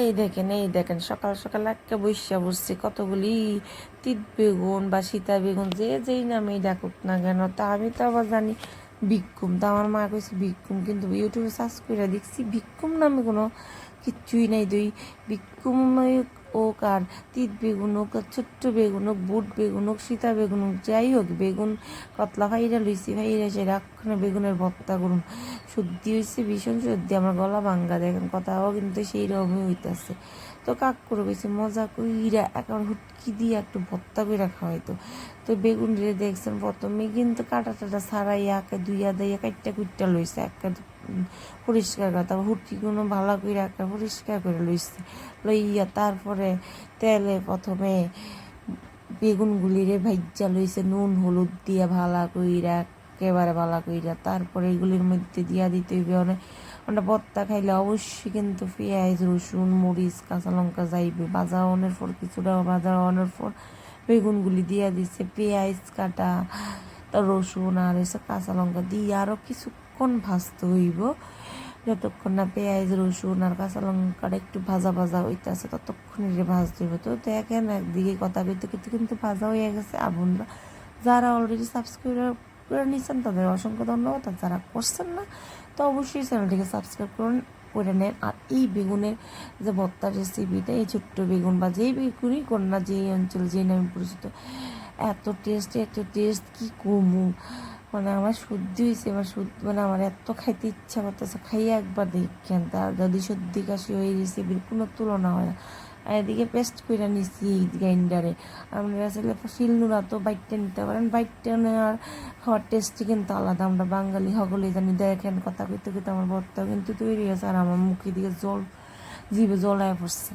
এই দেখেন এই দেখেন, সকাল সকাল একটা বৈশা বসছে কতগুলি তিত বেগুন বা সীতা বেগুন, যে যেই নামেই ডাকুক না কেন, তা আমি তো আবার জানি ভিক্ষুম। তা আমার মা কইছে, ভিক্ষুম কিন্তু ইউটিউবে সার্চ করে দেখছি, ভিক্ষুম নামে কোনো কিচ্ছুই নাই দুই ভিক্ষুম হোক আর তিত বেগুন হোক, ছোট্ট বেগুন হোক, বুট বেগুন হোক, সীতা বেগুন হোক, যাই হোক, বেগুন কতলা ভাইরা লইছি ভাইরা, সে রাক্ষণে বেগুনের ভর্তা করুন। সর্দি হয়েছে ভীষণ সর্দি আমার গলা ভাঙ্গা, দেখেন কথাও কিন্তু সেই রকমই হইতেছে। তো কাক করে গেছে মজা কইরা একেবারে হুটকি দিয়ে একটু ভর্তা কইরা খাওয়াইতো তো। বেগুন রে দেখছেন প্রথমে কিন্তু কাটা টাটা ছাড়াইয়া একে দুইয়া দিয়া কাইটটা কুইটটা লইছে একটা পরিষ্কার করে, তারপর হুটকিগুলো ভালো করে একটা পরিষ্কার করে লইছে। লইয়া তারপরে তেলে প্রথমে বেগুনগুলিরে ভাইজা লইছে, নুন, হলুদ দিয়া ভালা কইরা একেবারে ভালা কইরা তারপরে এগুলির মধ্যে দিয়া দিতে হইবে অনেক। আমরা ভর্তা খাইলে অবশ্যই কিন্তু পেঁয়াজ, রসুন, মরিচ, কাঁচা লঙ্কা যাইবে ভাজা অনের পর, কিছুটা ভাজা অনের পর বেগুনগুলি দিয়া দিছে। পেঁয়াজ, কাটা রসুন আর এসব কাঁচা লঙ্কা দিয়ে আরও কিছুক্ষণ ভাজতে হইব, যতক্ষণ না পেঁয়াজ, রসুন আর কাঁচা লঙ্কাটা একটু ভাজা ভাজা হইতেছে ততক্ষণ এটা ভাজতে হইব। তো দেখেন একদিকে কথা কইতে কইতে কিন্তু ভাজা হয়ে গেছে। আবুনরা যারা অলরেডি সাবস্ক্রাইব করে নিচ্ছেন তাদের অসংখ্য ধন্যবাদ। আর যারা করছেন না, তো অবশ্যই চ্যানেলটিকে সাবস্ক্রাইব করুন, করে নেন। আর এই বেগুনের যে ভর্তার রেসিপিটা এই ছোট্ট বেগুন বা যেই বেগুনই কোন না, যেই অঞ্চল যেই নামে পরিচিত, এত টেস্ট এত টেস্ট কি কমু? মানে আমার সর্দি হয়েছে এবার সর্দি মানে আমার এত খাইতে ইচ্ছা করতেছে, খাইয়ে একবার দেখেন, তার যদি সর্দি কাশি ওই রেসিপির কোনো তুলনা হয় না। আর এদিকে পেস্ট করে নিছি গ্রাইন্ডারে আপনারা আসলে শিলনুরা তো বাইটটা নিতে পারেন বাইটটা নেওয়ার খাওয়ার টেস্টই কিন্তু আলাদা। আমরা বাঙালি সকলে জানি, দেখেন কথা কইতে কইতে আমার বর্তাও কিন্তু তৈরি হয়েছে, আর আমার মুখে দিকে জল জিভে জল আয় পড়ছে।